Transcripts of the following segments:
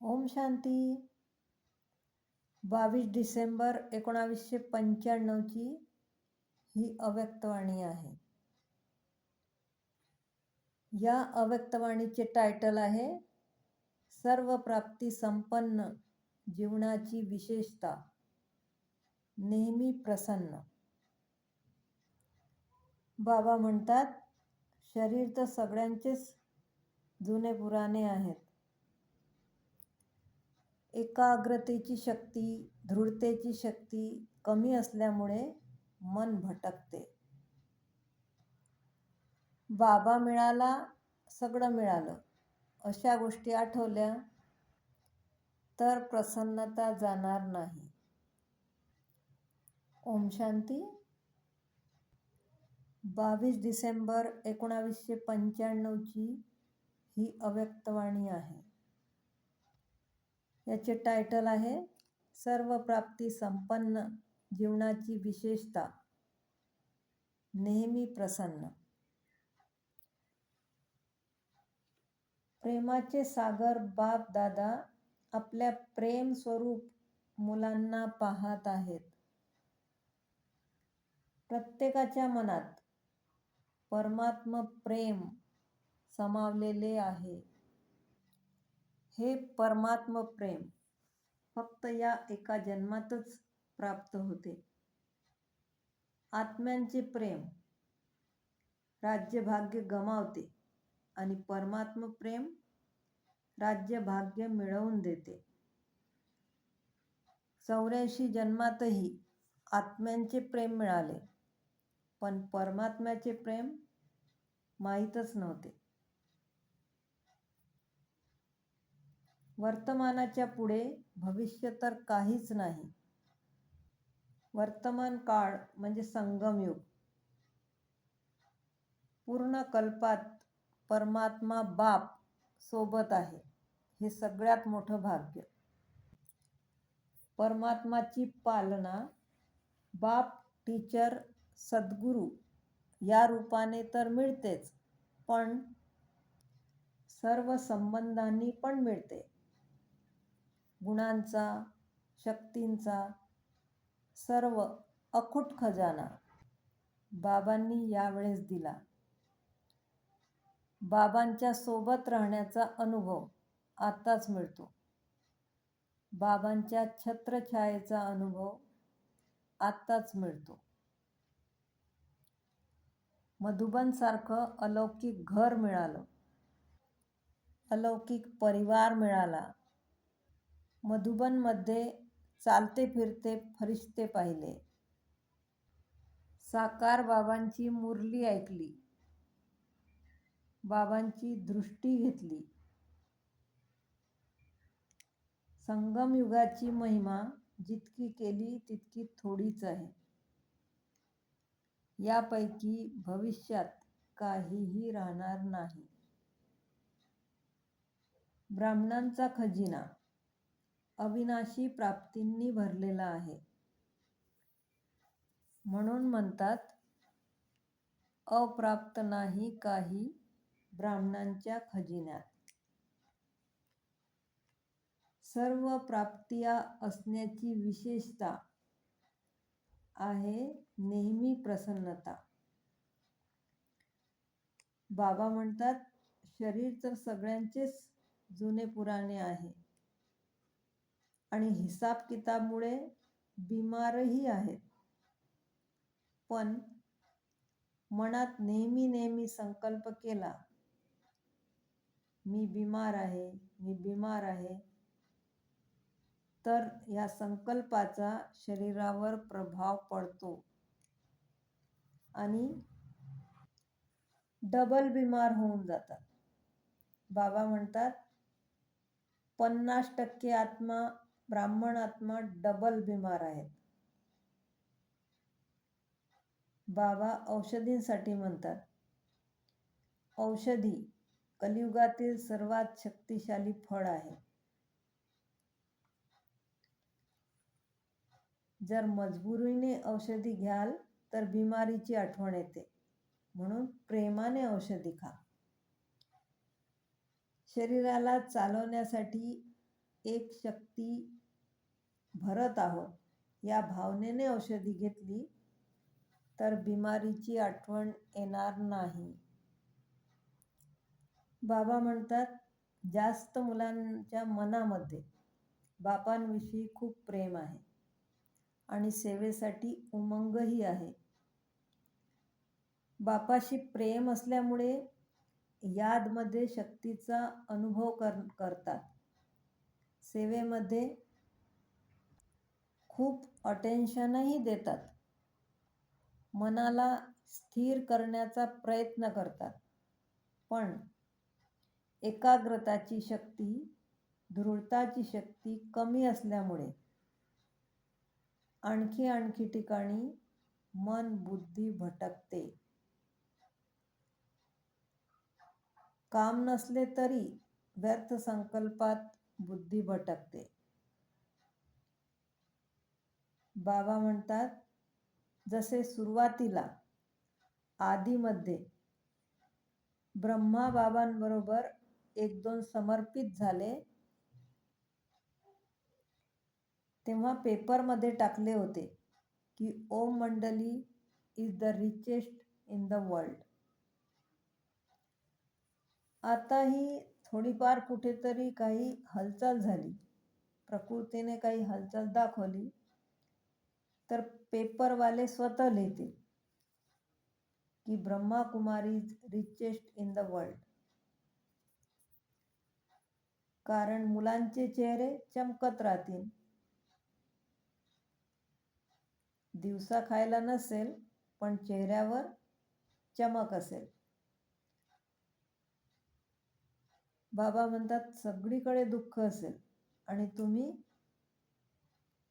ओम शांती. बावीस डिसेंबर एकोणावीसशे पंच्याण्णवची ही अव्यक्तवाणी आहे. या अव्यक्तवाणीचे टायटल आहे सर्व प्राप्ती संपन्न जीवनाची विशेषता नेहमी प्रसन्न. बाबा म्हणतात शरीर तर सगळ्यांचेच जुने पुराणे आहेत. एकाग्रतेची शक्ती दृढतेची शक्ती कमी असल्यामुळे मन भटकते. बाबा मिळाला सगळं मिळालं. अशा गोष्टी आठवल्या तर प्रसन्नता जाणार नाही. ओम शांती. बावीस डिसेंबर एकोणावीसशे पंच्याण्णवची ही अव्यक्तवाणी आहे. याचे टायटल आहे सर्व प्राप्ती संपन्न जीवनाची विशेषता. नेहमी प्रसन्न. प्रेमाचे सागर बाप दादा आपल्या प्रेम स्वरूप मुलांना पाहत आहेत. प्रत्येकाच्या मनात परमात्म प्रेम समावलेले आहे. हे परमात्म प्रेम फक्त या एका जन्मातच प्राप्त होते. आत्म्यांचे प्रेम राज्यभाग्य गमावते आणि परमात्म प्रेम राज्यभाग्य मिळवून देते. चौऱ्याऐंशी जन्मातही आत्म्यांचे प्रेम मिळाले पण परमात्म्याचे प्रेम माहीतच नव्हते. वर्तमानाच्या पुढे भविष्य तर काहीच नाही. वर्तमान काळ म्हणजे संगमयुग. पूर्ण कल्पात परमात्मा बाप सोबत आहे. हे सगळ्यात मोठं भाग्य. परमात्माची पालना बाप टीचर सद्गुरू या रूपाने तर मिळतेच पण सर्व संबंधांनी पण मिळते. गुणांचा शक्तींचा सर्व अखूट खजाना बाबांनी यावेळेस दिला. बाबांच्या सोबत राहण्याचा अनुभव आताच मिळतो. बाबांच्या छत्रछायेचा अनुभव आत्ताच मिळतो. मधुबनसारखं अलौकिक घर मिळालं. अलौकिक परिवार मिळाला. मधुबनमध्ये चालते फिरते फरिश्ते पाहिले. साकार बाबांची मुरली ऐकली. बाबांची दृष्टी घेतली. संगमयुगाची महिमा जितकी केली तितकी थोडीच आहे. यापैकी भविष्यात काहीही राहणार नाही. ब्राह्मणांचा खजिना अविनाशी प्राप्तींनी भरलेला आहे. म्हणून म्हणतात अप्राप्त नाही काही ब्राह्मणांच्या खजिन्यात. सर्व प्राप्तिया असण्याची विशेषता आहे नेहमी प्रसन्नता. बाबा म्हणतात शरीर तर सगळ्यांचेच जुने पुराणे आहे. आणि हिसाब किताबमुळे बिमारही आहेत. पण मनात नेहमी नेहमी संकल्प केला मी बिमार आहे मी बिमार आहे तर या संकल्पाचा शरीरावर प्रभाव पडतो. आणि डबल बिमार होऊन जातात. बाबा म्हणतात पन्नास टक्के आत्मा ब्राह्मण आत्मा डबल बिमार आहेत. बाबा औषधींसाठी म्हणतात औषधी कलियुगातील सर्वात शक्तिशाली फळ आहे. जर मजबुरीने औषधी घ्याल तर बिमारीची आठवण येते. म्हणून प्रेमाने औषधी खा. शरीराला चालवण्यासाठी एक शक्ती भरत आहोत. या भावनेने औषधी घेतली तर बिमारीची आठवण येणार नाही. बाबा म्हणतात जास्त मुलांच्या मनामध्ये बापांविषयी खूप प्रेम आहे आणि सेवेसाठी उमंगही आहे. बापाशी प्रेम असल्यामुळे यादमध्ये शक्तीचा अनुभव कर करतात. सेवेमध्ये खूप अटेन्शनही देतात. मनाला स्थिर करण्याचा प्रयत्न करतात. पण एकाग्रताची शक्ती दृढताची शक्ती कमी असल्यामुळे आणखी आणखी ठिकाणी मन बुद्धी भटकते. काम नसले तरी व्यर्थ संकल्पात बुद्धी भटकते. बाबा म्हणतात जसे सुरुवातीला आधीमध्ये ब्रह्मा बाबांबरोबर एक दोन समर्पित झाले तेव्हा पेपरमध्ये टाकले होते की Om Mandali is the richest in the world आताही थोडीफार कुठेतरी काही हालचाल झाली. प्रकृतीने काही हालचाल दाखवली. तर पेपरवाले स्वतः लिहितील की Brahma Kumari is richest in the world कारण मुलांचे चेहरे चमकत राहतील. दिवसा खायला नसेल पण चेहऱ्यावर चमक असेल. बाबा म्हणतात सगळीकडे दुःख असेल आणि तुम्ही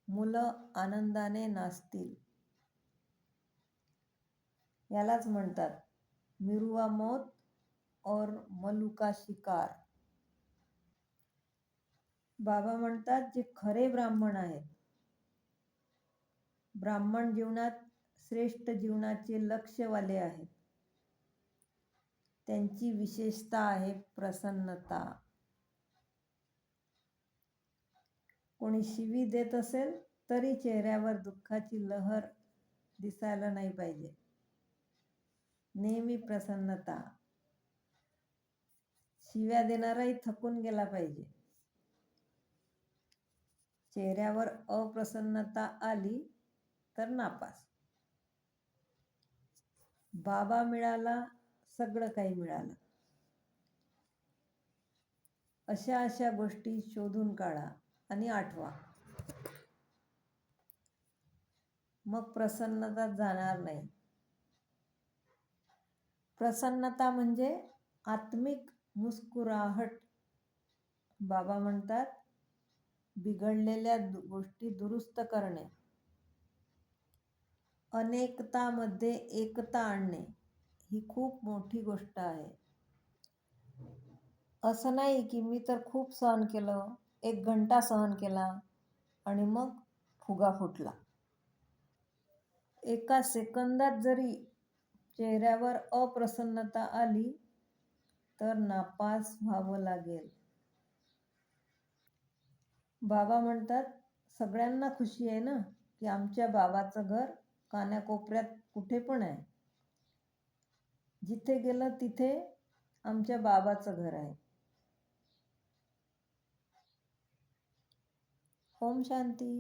मुलं आनंदाने नाचतील. यालाच म्हणतात मिरुवा मौत और मलुका शिकार. बाबा म्हणतात जे खरे ब्राह्मण आहेत. ब्राह्मण जीवनात श्रेष्ठ जीवनाचे लक्ष्यवाले आहेत. त्यांची विशेषता आहे प्रसन्नता. कोणी शिवी देत असेल तरी चेहऱ्यावर दुःखाची लहर दिसायला नाही पाहिजे. नेहमी प्रसन्नता. शिव्या देणाराही थकून गेला पाहिजे. चेहऱ्यावर अप्रसन्नता आली तर नापास. बाबा मिळाला सगळं काही मिळालं. अशा अशा गोष्टी शोधून काढा. आणि आठवा. मग प्रसन्नता जाणार नाही. प्रसन्नता म्हणजे आत्मिक मुस्कुराहट. बाबा म्हणतात बिघडलेल्या गोष्टी दुरुस्त करणे. अनेकतामध्ये एकता आणणे ही खूप मोठी गोष्ट आहे. असं नाही की मी तर खूप सहन केलं. एक घंटा सहन केला आणि मग फुगा फुटला. एका सेकंदात जरी चेहऱ्यावर अप्रसन्नता आली तर नापास व्हावं लागेल. बाबा म्हणतात सगळ्यांना खुशी आहे ना की आमच्या बाबाचं घर कान्याकोपऱ्यात कुठे पण आहे. जिथे गेलं तिथे आमच्या बाबाचं घर आहे. ओम शांती